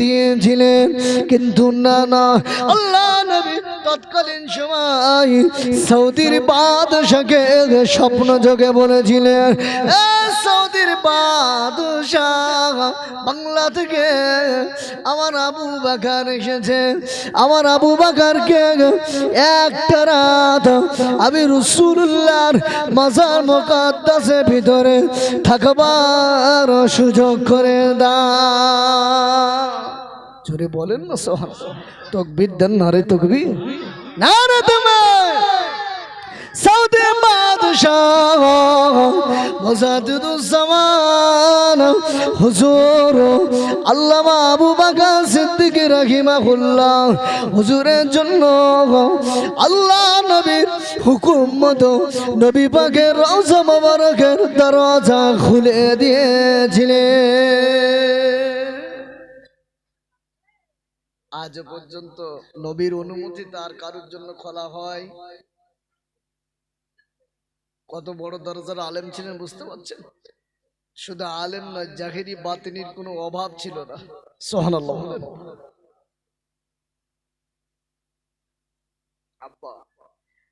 দিয়েছিলেন কিন্তু না না আল্লাহ তৎকালীন সময় সৌদির বাদশাকে স্বপ্ন যোগে বলেছিলেন "এ সৌদির বাদশাহ। বাংলা থেকে আমার আবু বাকার এসেছে। আমার আবু বাকারকে একটা রাত আমি রসুল্লাহর মাজার মোকাদ্দাসের ভিতরে থাকবার সুযোগ করে দা জোরে বলেন না সোহান, তকবির দেন না রে তকবি না রে তুমি সৌদি বাদশাহ মজাদুজ্জামান হুজুর আল্লামা আবু বাকা সিদ্দিক রাহিমাহুল্লাহ, হুজুরের জন্য আল্লাহ নবীর হুকুম মতো নবী পাকের রওজা মোবারকের দরজা খুলে দিয়েছিলেন। আজ পর্যন্ত নবীর অনুমতি তার কারোর জন্য খোলা হয়? কত বড় দরজার আলেম ছিলেন বুঝতে পারছেন? শুধু আলেম নয় জাহেরি বাতিনির কোনো অভাব ছিল না। সোহান আব্বা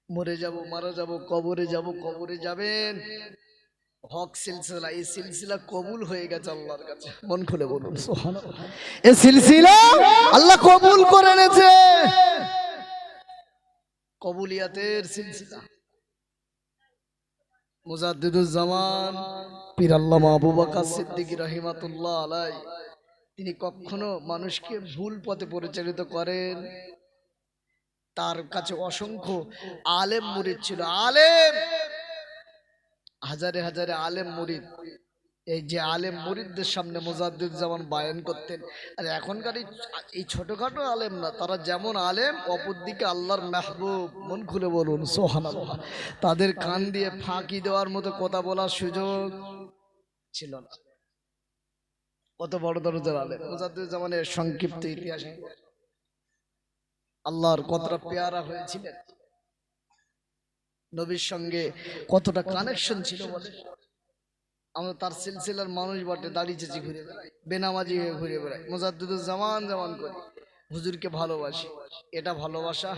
মরে যাব মারা যাব কবরে যাব কবরে যাবেন। হক সিলসিলা এই সিলসিলা কবুল হয়ে গেছে আল্লাহর কাছে। মন খুলে বলুন। এই সিলসিলা আল্লাহ কবুল করে নেছে কবুলিয়াতের সিলসিলা। মুজাদ্দিদুজ্জামান, পীর আল্লামা আবু বকর সিদ্দিকী রাহিমাতুল্লাহ আলাই, তিনি কখনো মানুষকে ভুল পথে পরিচালিত করেন? তার কাছে অসংখ্য আলেম মুরিদ ছিল। আলেম! হাজারে হাজারে আলেম মুরিদ। এই যে আলেম মুরিদদের সামনে মোজাদ্দুজ্জামান বায়ান করতেন, আর এখনকার এই- ছোটখাটো আলেম না, তারা যেমন আলেম, অপরদিকে আল্লাহর মেহবুব, মন খুলে বলুন সোহানাল্লাহ তাদের কান দিয়ে ফাঁকি দেওয়ার মতো কথা বলার সুযোগ ছিল না। কত বড় দরজার আলেম। মোজাদ্দুজ্জামানের সংক্ষিপ্ত ইতিহাসে আল্লাহর কতটা পেয়ারা হয়েছিলেন, নবীর সঙ্গে কতটা কানেকশন ছিল বলে আমরা তার সিলসিলার মানুষ বটে দাঁড়িয়ে চেঁচে ঘুরে বেড়াই, বেনামাজি হয়ে ঘুরে বেড়াই মোজাদ্দুদুর জামান জামান করি। হুজুরকে ভালোবাসি। এটা ভালোবাসা?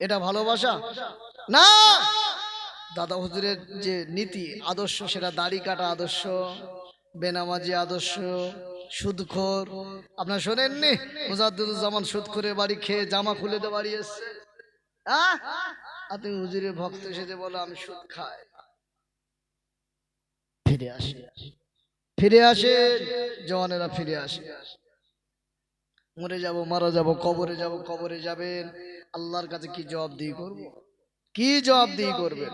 এটা ভালোবাসা? না! দাদা হুজুরের যে নীতি, আদর্শ, সেটা দাড়ি কাটা আদর্শ, বেনামাজি আদর্শ, সুদখোর। আপনার শোনেননি? মুজাদ্দুজ্জামান সুদ করে বাড়ি খেয়ে জামা খুলে দিয়ে বাড়ি এসছে? আর তুমি হুজুরের ভক্ত এসেছে বলো, আমি সুদ খাই। ফিরে আসে। ফিরে আসে, জওয়ানেরা ফিরে আসে। মরে যাব, মারা যাব, কবরে যাব, কবরে যাবেন। আল্লাহর কাছে কি জবাব দিয়ে করব? কি জবাব দিয়ে করবেন?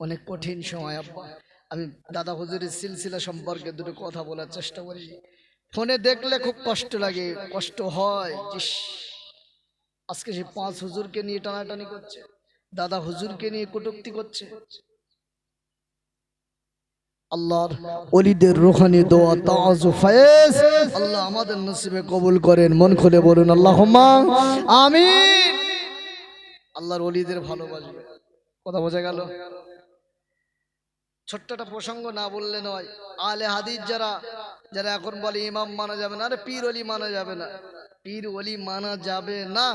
অনেক কঠিন সময়, আব্বা। আমি দাদা হুজুরের সিলসিলা সম্পর্কে দুটো কথা বলার চেষ্টা করি। ফোনে দেখলে খুব কষ্ট লাগে, কষ্ট হয়। আজকে সে পাঁচ হুজুরকে নিয়ে টানাটানি করছে, দাদা হুজুরকে নিয়ে কটুক্তি করছে। আল্লাহর অলিদের রোহানি দোয়া তাজ ফায়েজ। আল্লাহ আমাদের নসিবে কবুল করেন, মন খুলে বলুন আল্লাহ আমি আল্লাহর অলিদের ভালোবাসবে। কথা বোঝা গেল? ছোট্ট একটা প্রসঙ্গ না বললে নয়। আলে হাদিস যারা যারা এখন বলে ইমাম মানা যাবে না, আরে পীর অলি মানা যাবে না। পীর ওলি মানা যাবে না।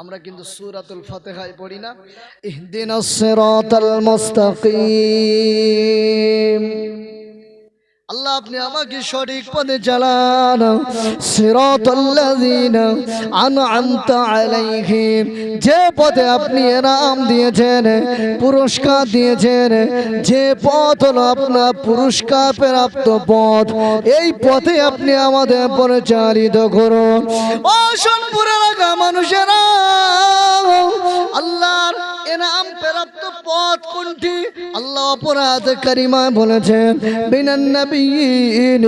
আমরা কিন্তু সুরাতুল ফতেহাই পড়ি না। ইহদিন সিরাতাল মুস্তাকিম। আল্লাহ, আপনি আমাকে সঠিক পথে চালান। সিরাতাল্লাযীনা আনআমতা আলাইহিম। যে পথে আপনি এনাম দিয়েছেন, পুরস্কার দিয়েছেন, যে পথ হলো আপনার পুরস্কার প্রাপ্ত পথ, এই পথে আপনি আমাদের পরিচালিত করুন। ও সোনপুর এলাকা মানুষেরা, আল্লাহর এনাম প্রাপ্ত পথ কোনটি? আল্লাহ অপরাধ কারিমা বলেছেন, বিনান নবীন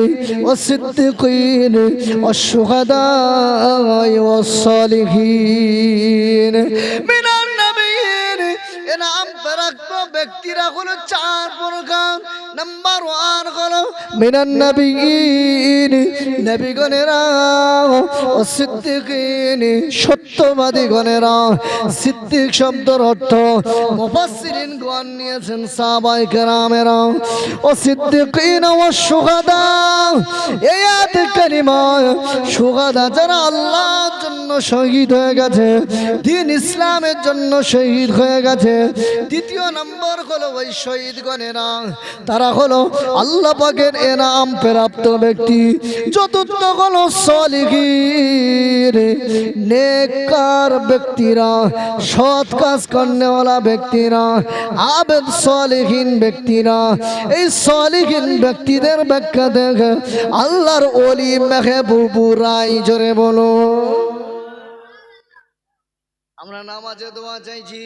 ও সিদ্দিকিন ও সুহাদা ও সলিহীন। বিনান নবীন এনাম প্রাপ্ত ব্যক্তিরা হলো চার প্রকার। নাম্বার ওয়ান হলো মিনান নবীন, নবীগণেরা, ও সিদ্দিকিন সত্যবাদী গণেরা সিদ্দিক শব্দের অর্থ মুফাসসিরিন গণ নিয়েছেন সাহাবায়ে কেরামেরা। ও সিদ্দিকিন, ও শুহাদা এই আয়াত কারিমা শুহাদা যারা আল্লাহর জন্য শহীদ হয়ে গেছে, দিন ইসলামের জন্য শহীদ হয়ে গেছে। দ্বিতীয় নম্বর হলো ওই শহীদগণেরা, তারা হলো আল্লাহ পাকের এনাম প্রাপ্ত ব্যক্তি। চতুর্থ হলো সলিগির। নেকার ব্যক্তিরা, সৎ কাজ করেওয়ালা ব্যক্তিরা, আবেদ সলিহীন ব্যক্তিরা। এই সলিহীন ব্যক্তিদের ব্যাখ্যা দেখে। আল্লাহর অলি মেহবুবু রাই জোরে বলো। আমরা নামাজে দোয়া চাইছি।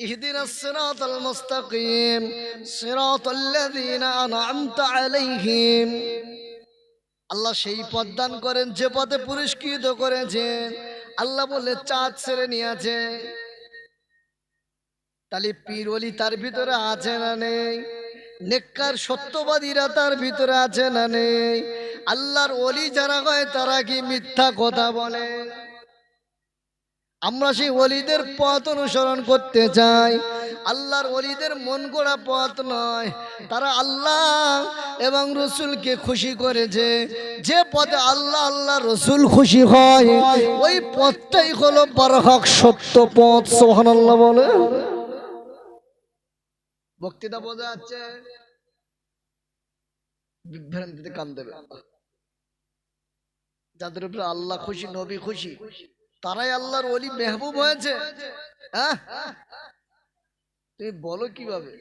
اهدنا الصراط المستقيم صراط الذين أنعمت عليهم আল্লাহ সেই পথ দান করেন যে পথে পুরস্কৃত করেছেন আল্লাহ বলে চাঁদ ছেড়ে নিয়েছে তাহলে পীর অলি তার ভিতরে আছে না নেই নেককার সত্যবাদীরা তার ভিতরে আছে না নেই আল্লাহর অলি যারা হয় তারা কি মিথ্যা কথা বলে আমরা সেই অলিদের পথ অনুসরণ করতে চাই। আল্লাহর অলিদের মন করা পথ নয়। তারা আল্লাহ এবং রসুলকে খুশি করেছে। যে পথে আল্লাহ আল্লাহ রসুল খুশি হয়, ওই পথটাই হলো বারহক সত্য পথ সোহান আল্লাহ বলে। বক্তৃতা বোঝা যাচ্ছে? বিভ্রান্তিতে কান দেবে। যাদের উপরে আল্লাহ খুশি, নবী খুশি তারাই আল্লাহর অলি মেহবুব হয়েছে। হ্যাঁ? তুমি বলো কীভাবে?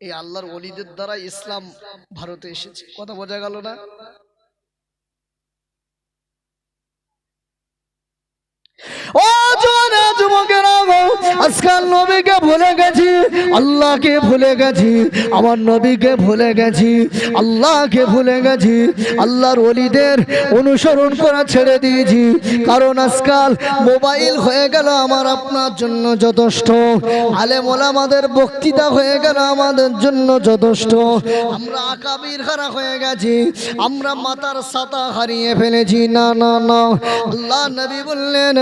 এই আল্লাহর অলিদের দ্বারা ইসলাম ভারতে এসেছে। কথা বোঝা গেল না ও জোয়ানা অনুসরণ করা ছেড়ে দিয়েছি, কারণ আজকাল মোবাইল হয়ে গেল আমার আপনার জন্য যথেষ্ট, আলেম ওলামাদের বক্তৃতা হয়ে গেল আমাদের জন্য যথেষ্ট, আমরা আকাবির হারা হয়ে গেছি, আমরা মাতার সাতা হারিয়ে ফেলেছি, না না না, আল্লাহ নবী বললেন,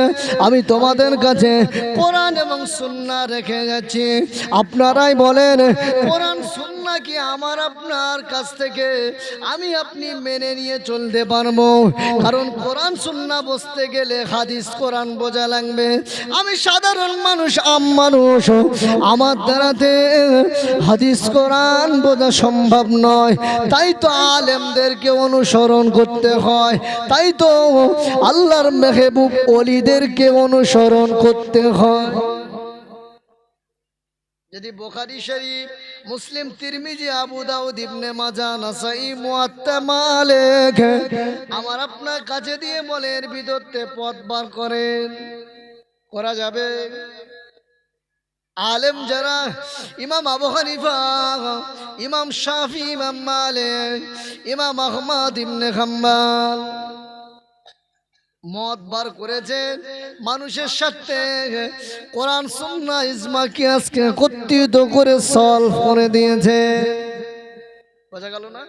আমি তোমাদের কাছে কোরআন এবং সুন্নাহ রেখে যাচ্ছি আপনারাই বলেন। কোরআন সুন্নাহ কি আমার আপনার কাছ থেকে? আমি আপনি মেনে নিয়ে চলতে পারব। কারণ কোরআন সুন্না বসতে গেলে হাদিস কোরআন বোঝা লাগবে। আমি সাধারণ মানুষ আম মানুষ। আমার দ্বারাতে হাদিস কোরআন বোঝা সম্ভব নয়। তাই তো আলেমদেরকে অনুসরণ করতে হয়। তাই তো আল্লাহর মেহবুব অলিদেরকে অনুসরণ করতে হয়। যদি বোখারি শরীফ, মুসলিম, তিরমিজি, আবু দাউদ ইবনে মাজা, নাসাই, মুয়াত্তা, মালিক, আমার আপনার কাছে দিয়ে বলে এর ভিতরতে পথ বার করেন। করা যাবে? আলেম যারা, ইমাম আবু হানিফা, ইমাম শাফি, ইমাম মালিক, ইমাম আহমদ ইবনে হাম্বাল মত বার করেছেন মানুষের সাথে। কোরআন, সুন্না ইজমা কি আজকে একত্রিত করে সলভ করে দিয়েছে। বোঝা গেল না?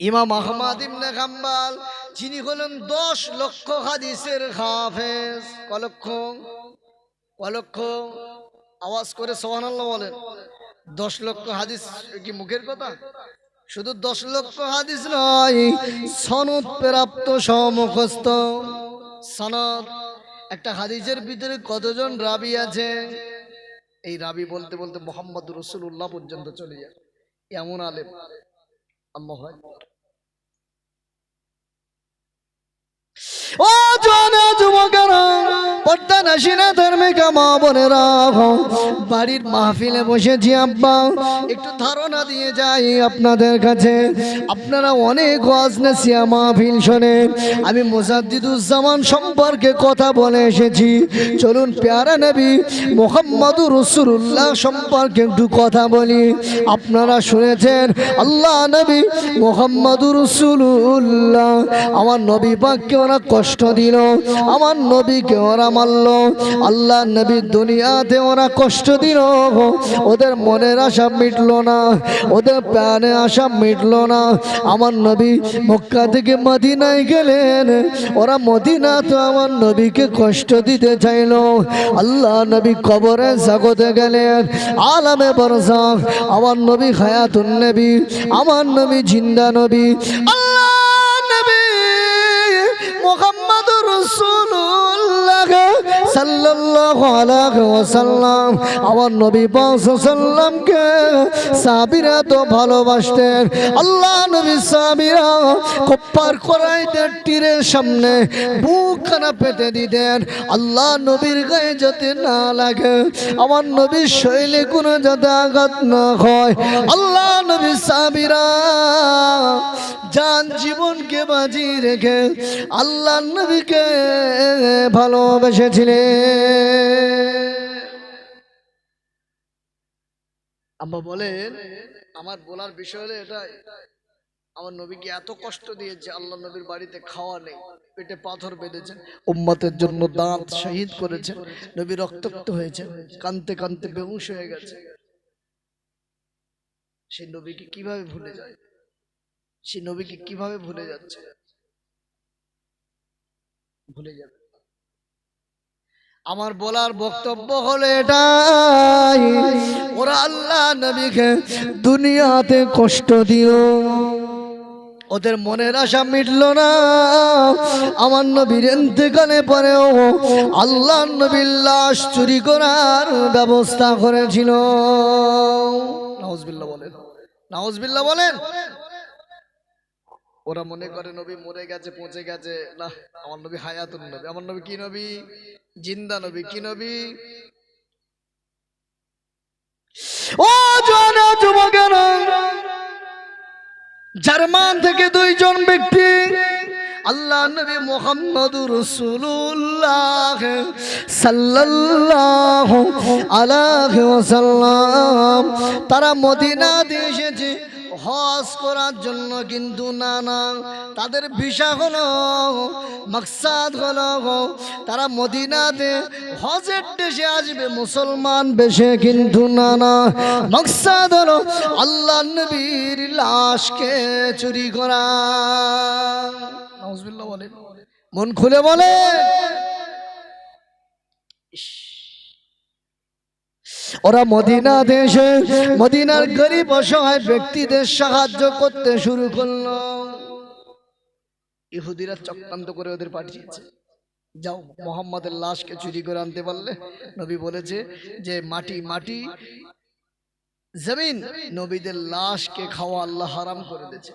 ইমাম আহমদ ইবনে হাম্বাল, যিনি হলেন দশ লক্ষ হাদিসের হাফেজ। কলক্ষ কলক্ষ, আওয়াজ করে সোহানাল্লাহ বলেন। দশ লক্ষ হাদিস কি মুখের কথা? শুধু দশ লক্ষ হাদিস নয়, সনদ প্রাপ্ত সমুখস্থ। সনদ, একটা হাদিসের ভিতরে কতজন রাবি আছে? এই রাবি বলতে বলতে মোহাম্মদ রসুল্লাহ পর্যন্ত চলে যায়। এমন আলেম। আল্লাহ আকবার। ও বোনেরা, বাড়ির মাহফিলে বসেছি আব্বা। একটু ধারণা দিয়ে যাই আপনাদের কাছে। আপনারা অনেক ওয়াজ নাসিয়া মাহফিল আমি মোজাদ্দিদুজ্জামান সম্পর্কে কথা বলে এসেছি। চলুন প্যারা নবী মোহাম্মদুর রসুল্লাহ সম্পর্কে একটু কথা বলি। আপনারা শুনেছেন, আল্লাহ নবী মোহাম্মদুর রসুল্লাহ আমার নবী পাককে ওরা কষ্ট দিল। আমার নবীকে ওরা মারলো। আল্লাহ নবী দুনিয়াতে ওরা কষ্ট দিল। ওদের মনের আশা মিটলো না। ওদের প্রাণে আশা মিটলো না। আমার নবী মক্কা থেকে মদিনায় গেলেন। ওরা মদিনা তো আমার নবীকে কষ্ট দিতে চাইলো। আল্লাহ নবী কবরে জগতে গেলেন। আলামে বরসাক আমার নবী হায়াতুন নবী। আমার নবী জিন্দা নবী। আল্লাহ নবী মোহাম্মদ রসুল্লাহ সাল্লাল্লাহু আলাইহি ওয়াসাল্লাম। আমার নবী সাল্লামকে সাবিরা তো ভালোবাসতেন। আল্লাহ নবী সাবিরা কপ্পার করাইতে তীরের সামনে বুকখানা পেতে দিতেন। আল্লাহ নবীর গায়ে যাতে না লাগে, আমার নবীর শৈলে কোনো যাতে আঘাত না হয়। আল্লাহ নবী সাবিরা জান জীবনকে বাজি রেখে আল্লাহ নবীকে ভালোবেসেছিলেন আম্মা বলেন, আমার বলার বিষয় হলো এটাই। আমার নবীকে এত কষ্ট দিয়েছে আল্লাহ নবীর বাড়িতে খাওয়া নেই, পেটে পাথর বেঁধেছেন, উম্মতের জন্য দাঁত শহীদ করেছেন, নবী রক্তাক্ত হয়েছে কানতে কানতে বেহুশ হয়ে গেছে। সেই নবীকে কীভাবে ভুলে যায়? সেই নবীকে কীভাবে ভুলে যাচ্ছে? ভুলে যাবে। আমার বলার বক্তব্য হলো এটাই, ওরা আল্লাহ নবীকে দুনিয়াতে কষ্ট দিও ওদের মনের আশা মিটলো না। আমার নবীর এতেকালে পরেও আল্লাহ নবীর লাশ চুরি করার ব্যবস্থা করেছিল। নাউজবিল্লাহ বলেন। নাউজবিল্লাহ বলেন। ওরা মনে করে নবী মরে গেছে, পৌঁছে গেছে। না, আমার নবী হায়াতুন নবী। আমার নবী কি নবী? জিন্দা নবী। কি নবী? ও জনা যুবকেরা জার্মান থেকে দুইজন ব্যক্তি। আল্লাহ নবী মোহাম্মদ রসুল্লাহ আলাইহি ওয়াসাল্লাম। তারা মদিনা দিয়ে এসেছে। হজ করার জন্য কিন্তু না না। তাদের ভিসা হলো, মাকসাদ হলো। তারা মদিনাতে হজের দেশে আসবে, মুসলমান বেশে কিন্তু না না। মাকসাদ হলো আল্লাহ নবীর লাশকে চুরি করা। বলে। মন খুলে বলে। ওরা মদিনা দেশে, মদিনার গরিব অসহায় ব্যক্তিদের সাহায্য করতে শুরু করল। ইহুদিরা চক্রান্ত করে ওদের পাঠিয়েছে। যাও, মোহাম্মদের লাশকে চুরি করে আনতে পারলে নবী বলেছে যে, মাটি মাটি, জমিন নবীদের লাশকে খাওয়া আল্লাহ হারাম করে দিয়েছে।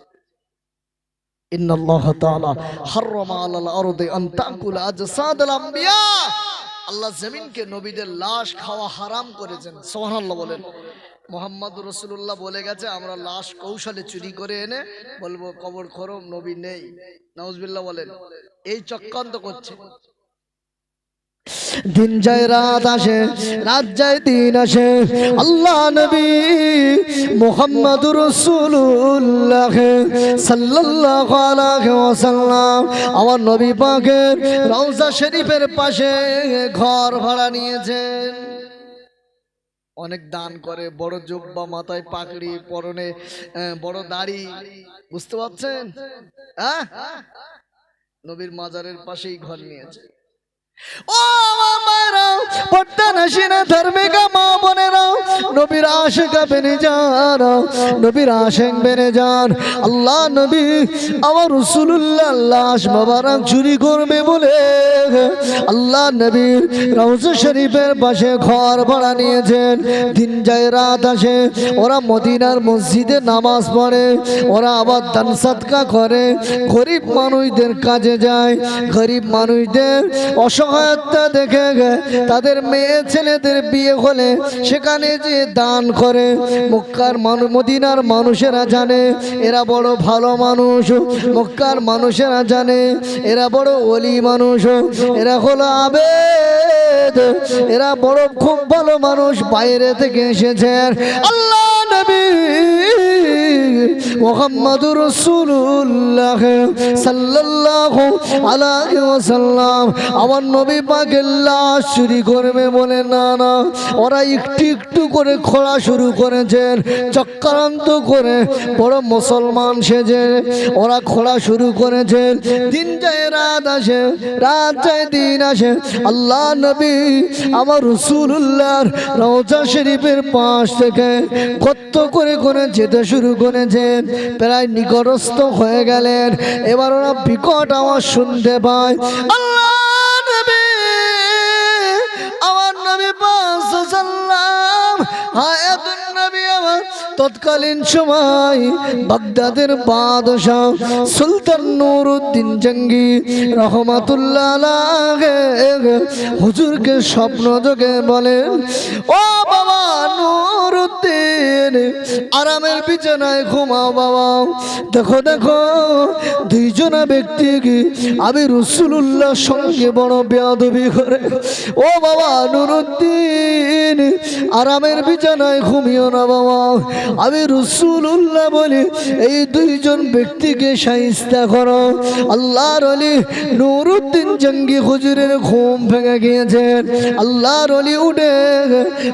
ইন্নাল্লাহ তাআলা হাররামা আলাল আরদি আন তাকুল আজসাদাল আমবিয়া। আল্লাহ জমিনকে নবীদের লাশ খাওয়া হারাম করেছেন। সোহানাল্লাহ বলেন। মোহাম্মদ রসুল্লাহ বলে গেছে, আমরা লাশ কৌশলে চুরি করে এনে বলব, কবর খরম, নবী নেই। নওয়াজবিল্লাহ বলেন। এই চক্রান্ত করছে। দিন যায় রাত আসে, রাত যায় দিন আসে। আল্লাহ নবী মোহাম্মদ রসুল্লাহ সাল্লাল্লাহু আলাইহি আমার নবী পাকের রওজা শরীফের পাশে ঘর ভাড়া নিয়েছেন। অনেক দান করে, বড় জব্বা মাথায় পাকড়ি পরনে বড় দাড়ি, বুঝতে পারছেন? হ্যাঁ? নবীর মাজারের পাশেই ঘর নিয়েছে। ও আমার নাসিনা ধার্মিকা মা বোনেরা, নবীর আশেকা বেনে নবীর আশেক বেনে যান। আল্লাহ নবী, আমার রসুল্লাহ চুরি করবে বলে। আল্লাহ নবীর শরীফের পাশে ঘর ভাড়া নিয়েছেন। দিন যায় রাত আসে, ওরা মদিনার মসজিদে নামাজ পড়ে, ওরা আবার দান সাদকা করে। গরিব মানুষদের কাজে যায়, গরিব মানুষদের অসহায়তা দেখে তাদের মেয়ে ছেলেদের বিয়ে হলে সেখানে যে দান করে, মক্কার মদিনার মানুষেরা জানে, এরা বড় ভালো মানুষ, মক্কার মানুষেরা জানে, এরা বড় অলি মানুষ, এরা হলো আবে এরা বড় খুব ভালো মানুষ, বাইরে থেকে এসেছেন আল্লাহ নবী মোহাম্মদুর রসুল্লাহ সাল্লাল্লাহু আলাইহি ওয়াসাল্লাম। আমার নবী পাকের লাশ চুরি করবে বলে, না না, ওরা একটু একটু করে খোলা শুরু করেছেন চক্রান্ত করে বড় মুসলমান সেজে ওরা খোলা শুরু করেছেন দিন যায়, রাত আসে, রাত যায়, দিন আসে। আল্লাহ নবী আমার রসুল্লাহর রওজা শরীফের পাশ থেকে কত করে করে যেতে শুরু করেছেন প্রায় নিকটস্থ হয়ে গেলেন। এবার ওরা বিকট আওয়াজ শুনতে পায়। আল্লাহ সাল্লাম হায়াতুন নবী আমার তৎকালীন সময় বাগদাদের বাদশাহ সুলতান নুরুদ্দিন জঙ্গি রহমাতুল্লাহ হুজুরকে স্বপ্ন যোগে বলেন ও বাবা নুরুদ্দিন, আরামের বিছানায় ঘুমাও বাবা। দেখো দেখো, দুইজনা ব্যক্তি কি আমি রসুল্লাহ সঙ্গে বড় বেয়াদবি করে? ও বাবা নুরুদ্দিন, আরামের বিছানায় ঘুমিও না বাবা। আমি রসুল্লাহ বলি এই দুইজন ব্যক্তিকে সাহিস্তা করো। আল্লাহর অলি নুরুদ্দিন জঙ্গি হুজুরের ঘুম ভেঙে গিয়েছেন আল্লাহর অলি উঠে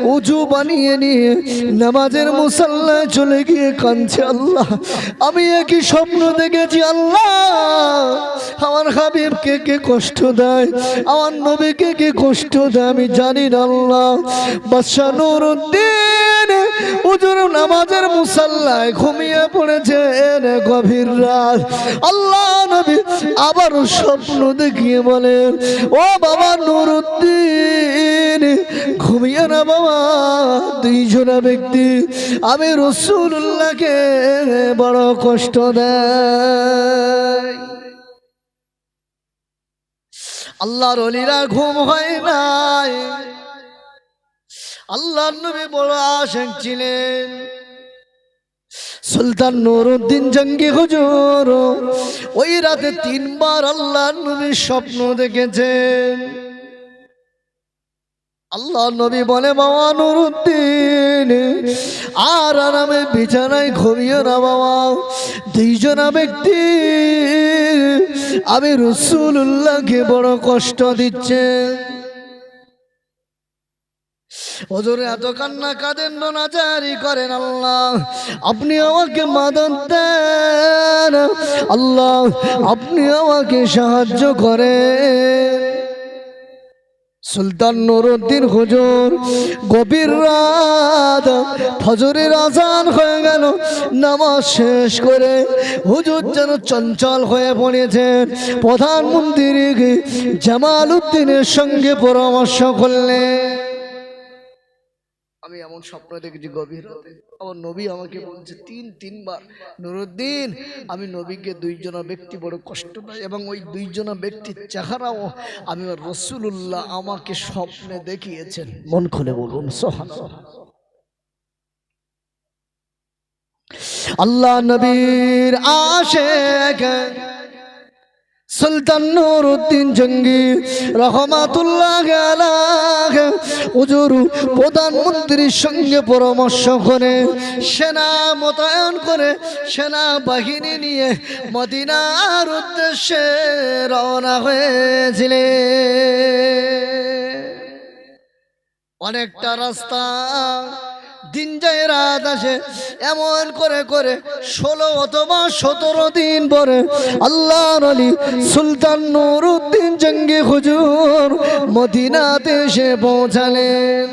উঁচু বানিয়ে নিয়ে নামাজের মুসাল্লায় চলে গিয়ে কাঁদছে আল্লাহ। আমি একই স্বপ্ন দেখেছি আল্লাহ। আমার হাবিবকে কে কষ্ট দেয়? আমার নবীকে কে কষ্ট দেয়? আমি জানি না আল্লাহ। বাদশাহ নুরুদ্দিন উজুর নামাজের মুসাল্লায় ঘুমিয়ে পড়েছে এনে গভীর রাত। আল্লাহ নবী আবারও স্বপ্ন দেখিয়ে বলেন, ও বাবা নুরুদ্দিন, ঘুমিয়ে না বাবা দুইজনা ব্যক্তি, আমি রসুল্লাহকে বড় কষ্ট দেয়। আল্লাহর অলিরা ঘুম হয় নাই। আল্লাহর নবী বড় আশেক ছিলেন। সুলতান নুরুদ্দিন জঙ্গি হুজুর, ওই রাতে তিনবার আল্লাহ নবীর স্বপ্ন দেখেছেন আল্লাহ নবী বলে, বাবা নুরুদ্দিন, আর আরামে বিছানায় ঘুমিয়ে না বাবা। দুইজনা ব্যক্তি, আমি রসুল্লাহকে বড় কষ্ট দিচ্ছে। ওজোরে এত কান্না কাঁদেন না জারি করেন আল্লাহ। আপনি আমাকে মাদত দেন। আল্লাহ, আপনি আমাকে সাহায্য করেন। সুলতান নুরুদ্দিন হুজুর, গভীর রাত ফজরের আজান হয়ে গেল, নামাজ শেষ করে হুজুর যেন চঞ্চল হয়ে পড়েছেন। প্রধানমন্ত্রী জামাল উদ্দিনের সঙ্গে পরামর্শ করলেন। আমি এমন স্বপ্ন দেখেছি গভীর রাতে। আমার নবী আমাকে বলছে, তিন, তিনবার, নুরুদ্দিন, আমি নবীকে দুইজনা ব্যক্তি বড় কষ্ট দেয় এবং ওই দুইজনা ব্যক্তির চেহারাও আমি রসুল্লাহ আমাকে স্বপ্নে দেখিয়েছেন। মন খুলে বলুন সোহান আল্লাহ নবীর আশেক সুলতান নুরুদ্দিন জঙ্গি, রহমাতুল্লাহ আলাহ হুজুর প্রধানমন্ত্রীর সঙ্গে পরামর্শ করে সেনা মোতায়েন করে সেনা বাহিনী নিয়ে মদিনার উদ্দেশ্যে রওনা হয়েছিলেন অনেকটা রাস্তা দিন যায় রাত আসে। এমন করে করে ষোলো অথবা সতেরো দিন পরে আল্লাহ আলী সুলতান নুরুদ্দিন জঙ্গি হুজুর মদিনাতে এসে পৌঁছালেন।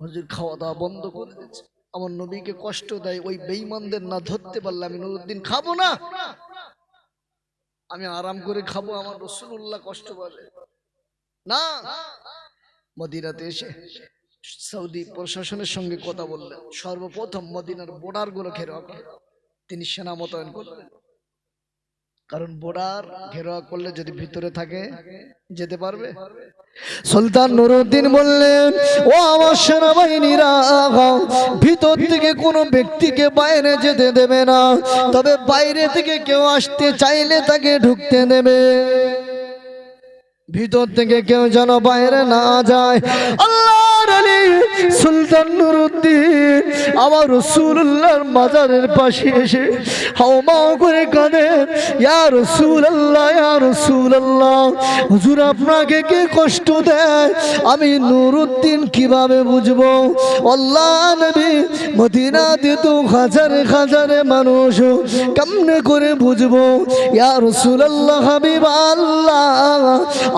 হুজুর খাওয়া দাওয়া বন্ধ করে দিচ্ছে আমার নবীকে কষ্ট দেয়, ওই বেইমানদের না ধরতে পারলে আমি নুরুদ্দিন খাব না। আমি আরাম করে খাব, আমার রসুল্লাহ কষ্ট পাবে। না। মদিনাতে এসে সৌদি প্রশাসনের সঙ্গে কথা বললেন। সর্বপ্রথম মদিনার বোর্ডারগুলো ঘেরাও করে। তিনি সেনা মোতায়েন করলেন। কারণ বোর্ডার ঘেরাও করলে যদি ভিতরে থাকে, যেতে পারবে। সুলতান নুরুদ্দিন বললেন, ও আমার সেনাবাহিনীরা ভিতর থেকে কোনো ব্যক্তিকে বাইরে যেতে দেবে না। তবে বাইরে থেকে কেউ আসতে চাইলে তাকে ঢুকতে দেবে। ভিতর থেকে কেউ যেন বাইরে না যায়। আল্লাহ আল্লাহর আলী সুলতান নুরুদ্দিন আমার রসুল্লাহর মাজারের পাশে এসে হাওমাও করে কাঁদেন ইয়া রসুল আল্লাহ ইয়া রসুল আল্লাহ হুজুর আপনাকে কে কষ্ট দেয়? আমি নুরুদ্দিন কীভাবে বুঝব? আল্লাহ নবী মদিনাতে তো হাজারে হাজারে মানুষ কেমনে করে বুঝব? ইয়া রসুল আল্লাহ হাবিব আল্লাহ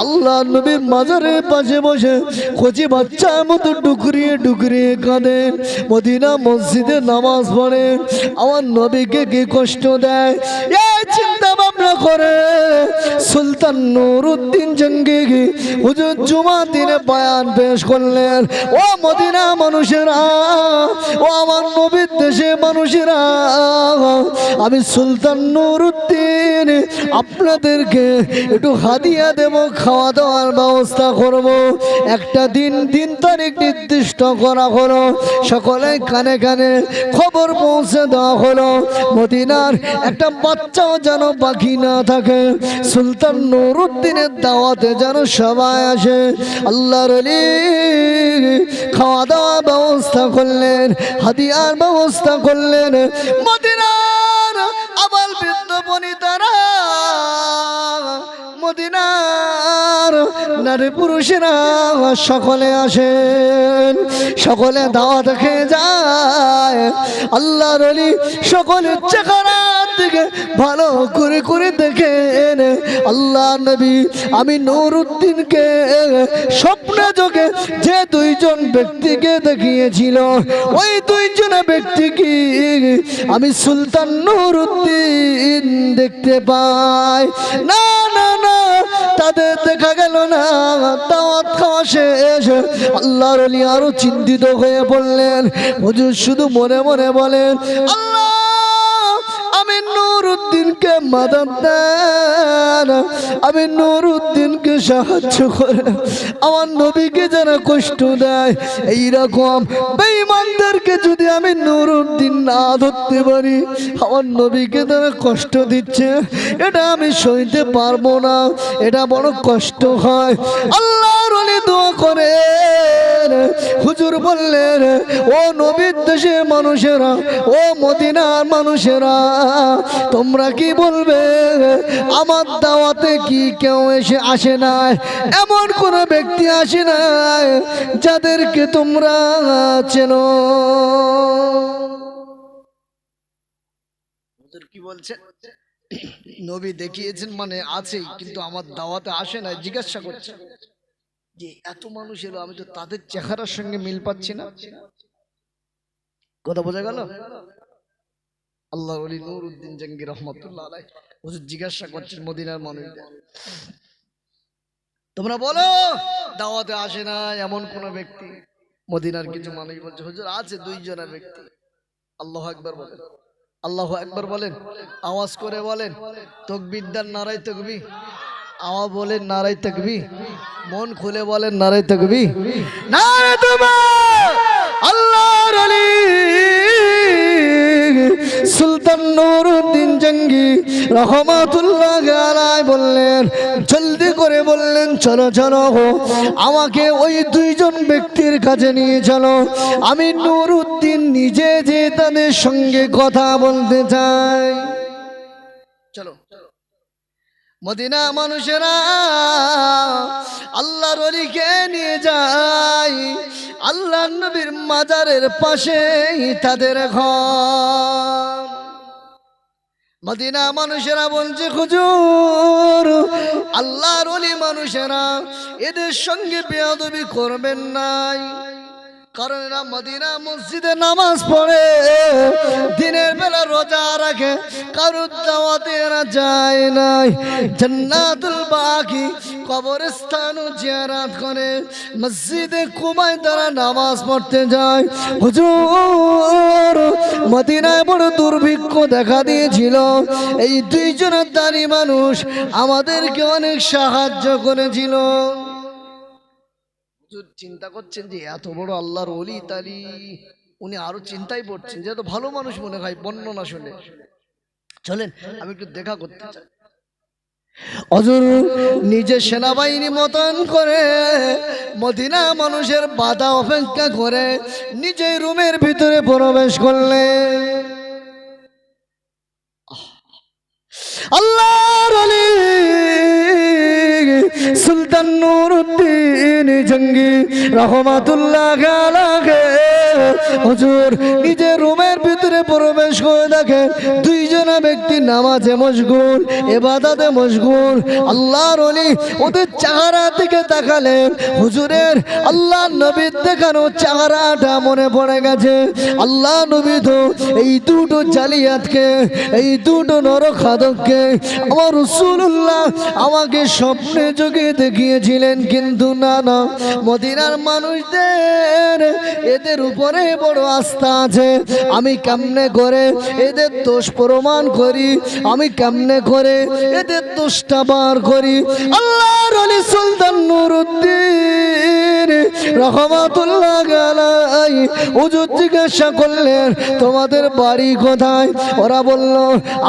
আল্লাহ নবীর মাজারের পাশে বসে কচি বাচ্চার মতো ডুকরিয়ে ডুকরিয়ে কাঁদেন মদিনা মসজিদে নামাজ পড়ে। আমার নবীকে কে কষ্ট দেয়? চিন্তা ভাবনা করে। সুলতান নুরুদ্দিন জঙ্গি হুজুর জুমা দিনে বয়ান পেশ করলেন। ও মদিনা মানুষেরা, ও আমার নবীর দেশে মানুষেরা, আমি সুলতান নুরুদ্দিন আপনাদেরকে একটু হাদিয়া দেব খাওয়া দাওয়ার ব্যবস্থা করব। একটা দিন দিন তারিখ নির্দিষ্ট করা হলো। সকলে কানে কানে খবর পৌঁছে দেওয়া হলো। মদিনার একটা বাচ্চাও যেন বাকি না থাকে। সুলতান নুরুদ্দিনের দাওয়াতে যেন সবাই আসে। আল্লাহর আলী খাওয়া দাওয়া ব্যবস্থা করলেন হাতিয়ার ব্যবস্থা করলেন। মদিনার আবার বৃদ্ধ বনিতারা, মদিনার নারী পুরুষেরা সকলে আসেন, সকলে দাওয়াত খেয়ে যায়। সকলের চেহারার দিকে ভালো করে করে দেখেন। আল্লাহ নবী আমি নুরুদ্দিনকে স্বপ্নে যোগে যে দুইজন ব্যক্তিকে দেখিয়েছিল, ওই দুইজন ব্যক্তি কি আমি সুলতান নুরুদ্দিন দেখতে পাই। না না না, তাদের দেখা গেল না, দাওয়াত খাওয়া শেষ। আল্লাহর আলী আরও চিন্তিত হয়ে বললেন হুজুর শুধু মনে মনে বলেন, আল্লাহ! আমি নুরুদ্দিনকে মাদাত দেন। আমি নুরুদ্দিনকে সাহায্য করে আমার নবীকে যারা কষ্ট দেয়। এইরকম বেঈমানদেরকে যদি আমি নুরুদ্দিন না ধরতে পারি, আমার নবীকে তারা কষ্ট দিচ্ছে, এটা আমি সইতে পারব না। এটা বড় কষ্ট হয়। আল্লাহর দোয়া করে হুজুর বললেন, ও নবীর দেশের মানুষেরা, ও মদিনার মানুষেরা, তোমরা কি বলবে? আমার দাওয়াতে কি কেউ এসে আসে নাই? এমন কোন ব্যক্তি আসে নাই যাদেরকে তোমরা চেনো। কি বলছেন নবী দেখিয়েছেন মানে আছে কিন্তু আমার দাওয়াতে আসে না জিজ্ঞাসা করছে। যে এত মানুষ এলো, আমি তো তাদের চেহারার সঙ্গে মিল পাচ্ছি না। কথা বোঝা গেল? আল্লাহ অলি নুর উদ্দিন জঙ্গি রহমতুল্লাহ জিজ্ঞাসা করছেন মদিনার মানুষদের। তোমরা বলো, দাওয়াতে আসে না এমন কোন ব্যক্তি? মদিনার কিছু মানুষ বলছে, হুজুর, আছে দুইজনা ব্যক্তি। আল্লাহ একবার বলেন। আল্লাহ একবার বলেন, আওয়াজ করে বলেন তকবিদ্যার নারাই তকবি আওয়া বলেন নারাই তকবি মন খুলে বলেন নারাই তকবি নারাই তোমার আল্লাহর আলী। সুলতান নুরুদ্দিন জঙ্গি রহমাতুল্লাহ আলাই বললেন, জলদি করে বললেন, চলো চলো হো আমাকে ওই দুইজন ব্যক্তির কাছে নিয়ে চলো। আমি নুরুদ্দিন নিজে যে তাদের সঙ্গে কথা বলতে চাই। চলো। মদিনা মানুষেরা আল্লাহর অলিকে নিয়ে যায়। আল্লাহ নবীর মাজারের পাশেই তাদের ঘর। মদিনা মানুষেরা বলছে, হুজুর, আল্লাহর অলি মানুষেরা, এদের সঙ্গে বেয়াদবি করবেন নাই। কারণ এরা মদিনা মসজিদে নামাজ পড়ে। দিনের বেলা রোজা রাখে, কারুর দাওয়াতে এরা যায় নাই। জান্নাতুল বাকি কবরস্থান জিয়ারাত করে। মসজিদে কুমায় তারা নামাজ পড়তে যায়। হুজুর, মদিনায় বড় দুর্ভিক্ষ দেখা দিয়েছিল। এই দুইজনের দাঁড়ি মানুষ আমাদেরকে অনেক সাহায্য করেছিল। চিন্তা করছেন যে এত বড় আল্লাহর অলি তালি উনি আরও চিন্তায় পড়ছেন, যে এত ভালো মানুষ মনে হয়, বর্ণনা শুনে। চলেন, আমি একটু দেখা করতে চাই। অজুর নিজে সেনাবাহিনী মতন করে মদিনা মানুষের বাধা অপেক্ষা করে নিজে রুমের ভিতরে প্রবেশ করলে। আল্লাহর আলী সুলতান নুরুদ্দিন জঙ্গি রহমাতুল্লাহ হুজুর নিজের রুমের ভিতরে প্রবেশ করে দেখে দুইজনা ব্যক্তি নামাজে মশগুল এবাদাতে মশগুল, আল্লাহর অলি ওদের চেহারা দিকে তাকালেন। হুজুরের আল্লাহ নবীর দেখানো চেহারাটা মনে পড়ে গেছে। আল্লাহ নবী তো এই দুটো জালিয়াতকে, এই দুটো নরখাদককে আমার রসুল্লাহ আমাকে স্বপ্নে যোগে দেখিয়েছিলেন, কিন্তু না না। মদিনার মানুষদের, এদের উপরে বড় আস্থা আছে। আমি কেমনে করে এদের দোষ প্রমাণ করি? আমি কেমনে করে? এদের দোষটা বার করি। আল্লাহর অলি সুলতান নুরুদ্দিন রহমাতুল্লাহ গালাই হুজুর জিজ্ঞাসা করলেন, তোমাদের বাড়ি কোথায়? ওরা বলল,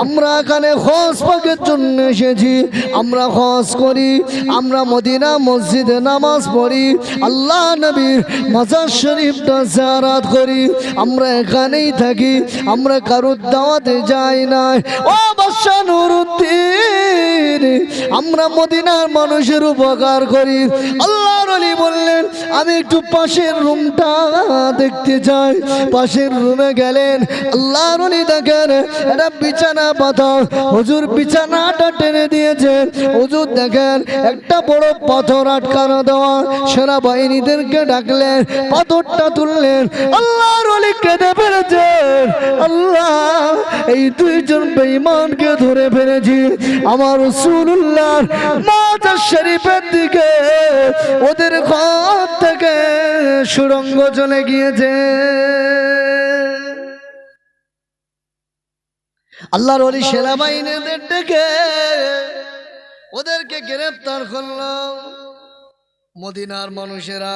আমরা এখানে হজ পাকের জন্য এসেছি। আমরা হজ করি, আমরা মদিনা মসজিদে নামাজ পড়ি, আল্লাহ নবীর মাজার শরীফটা জারাত করি। আমরা এখানেই থাকি, আমরা কারোর দাওয়াতে যাই না ও বাদশা নুরুদ্দিন, আমরা মদিনার মানুষের উপকার করি। আল্লাহর আলী বললেন, আমি একটু পাশের রুমটা দেখতে চাই পাশের রুমে গেলেন আল্লাহর আলী দেখেন এটা বিছানা পাতা হুজুর বিছানাটা টেনে দিয়েছেন হুজুর দেখেন, একটা বড় পাথর আটকানো দেওয়া। সেনাবাহিনীদেরকে ডাকলেন, পাথরটা তুললেন। আল্লাহর আলী কেঁদে ফেলেছেন আল্লাহ, এই দুইজন বেঈমানকে ধরে ফেলেছি। আমার রসুল্লাহর মাজার শরীফের দিকে, ওদের ঘর থেকে সুরঙ্গ চলে গিয়েছে। আল্লাহর অলি সেনাবাহিনীদের ডেকে ওদেরকে গ্রেফতার করল। মদিনার মানুষেরা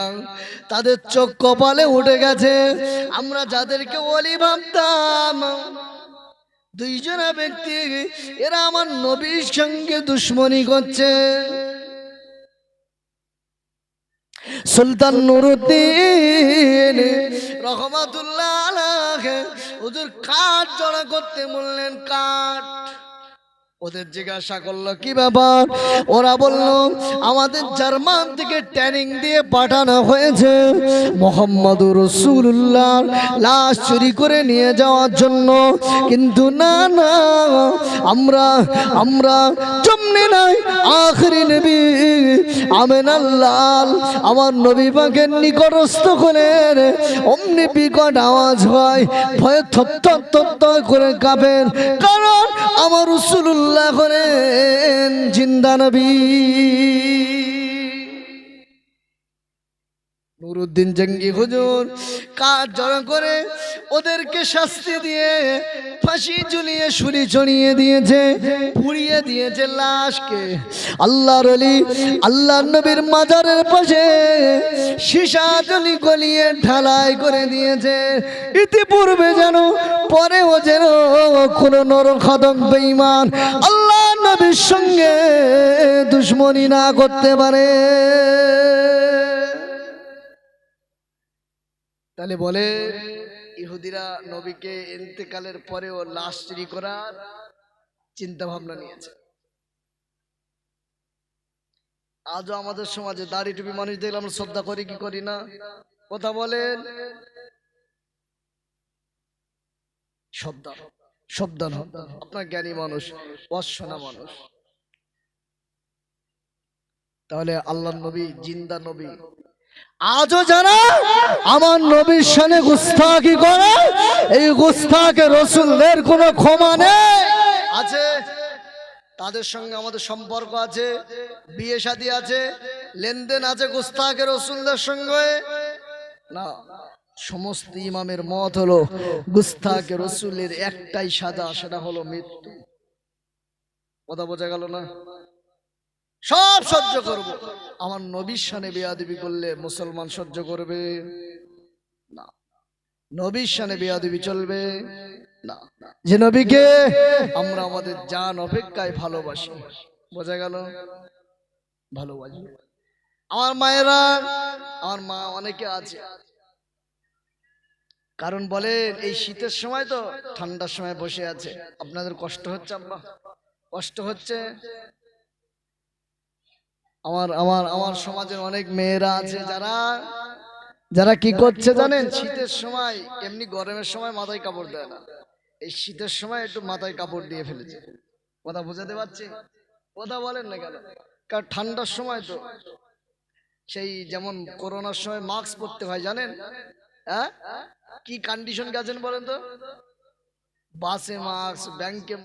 তাদের চোখ কপালে উঠে গেছে। আমরা যাদেরকে অলি ভাবতাম, দুইজনা ব্যক্তি, এরা আমার নবীর সঙ্গে দুশ্মনী করছে। সুলতান নুরুদ্দিন রহমাতুল্লাহ হুজুর কাঠ জড়া করতে বললেন কাঠ। ওদের জিজ্ঞাসা করল, কি ব্যাপার? ওরা বলল, আমাদের জার্মান থেকে ট্রেনিং দিয়ে পাঠানো হয়েছে মোহাম্মদুর রসুল্লাহ লাশ চুরি করে নিয়ে যাওয়ার জন্য। কিন্তু না না, আমরা আমরা জমনে নাই, আখরি নবী আমেন আল্লাহ, আমার নবী পাকের নিকটস্থ হলেন অমনি বিকট আওয়াজ হয়, ভয়ে থর করে কাঁপেন কারণ আমার রসুল্লাহ করেন জিন্দা নবী। নুরুদ্দিন জঙ্গি হুজুর, কাজ জড়ো করে ওদেরকে শাস্তি দিয়ে ফাঁসি ঝুলিয়ে, সুরি চড়িয়ে দিয়েছে, পুড়িয়ে দিয়েছে লাশকে। আল্লাহর অলি আল্লাহ নবীর মাজারের পাশে সীসা জলি গলিয়ে ঢালাই করে দিয়েছে। ইতিপূর্বে যেন, পরেও যেন কোনো নরখাদক বেঈমান আল্লাহ নবীর সঙ্গে দুশ্মনী না করতে পারে। তাহলে বলে, ইহুদিরা নবীকে ইন্তেকালের পরেও লাশ চুরি করার চিন্তা ভাবনা নিয়েছে। আজও আমাদের সমাজে দাড়ি টুপি মানুষ দেখলে আমরা শ্রদ্ধা করি, কি করি না? কথা বলেন সাবধান সাবধান আপনার জ্ঞানী মানুষ অশোনা মানুষ। তাহলে আল্লাহ নবী, জিন্দা নবী আজও যারা আমার নবীর সানে গুস্তাকি করে? এই গুস্তাকে রসুলদের কোনো ক্ষমা নেই। আছে, তাদের সঙ্গে আমাদের সম্পর্ক আছে, বিয়ে শাদী আছে, লেনদেন আছে গুস্তাকে রসুলদের সঙ্গে। না, সমস্ত ইমামের মত হলো গুস্তাকে রসুলের একটাই সাজা, সেটা হলো মৃত্যু। কথা বোঝা গেল না? সব সহ্য করব। আমার নবীর সানে বেয়াদবি করলে মুসলমান সহ্য করবে? না। নবীর সানে বেয়াদবি চলবে? না। যে নবীকে আমরা আমাদের জান অপেক্ষায় ভালোবাসি। বোঝা গেল? ভালোবাসি। আমার মায়েরা, আমার মা অনেকে আছে। কারণ বলেন, এই শীতের সময় তো ঠান্ডার সময় বসে আছে। আপনাদের কষ্ট হচ্ছে আব্বা? কষ্ট হচ্ছে? আমার আমার আমার সমাজের অনেক মেয়েরা আছে যারা যারা কি করছে জানেন? শীতের সময় এমনি গরমের সময় মাথায় কাপড় দেয় না। এই শীতের সময় একটু মাথায় কাপড় দিয়ে ফেলেছে। কথা বোঝাতে পারছি? কথা বলেন না কেন? কারণ ঠান্ডার সময় তো। সেই যেমন করোনার সময় মাস্ক পরতে হয় জানেন? হ্যাঁ? কি কন্ডিশন গেছেন বলেন তো? বাসে মাস্ক ব্যাংকে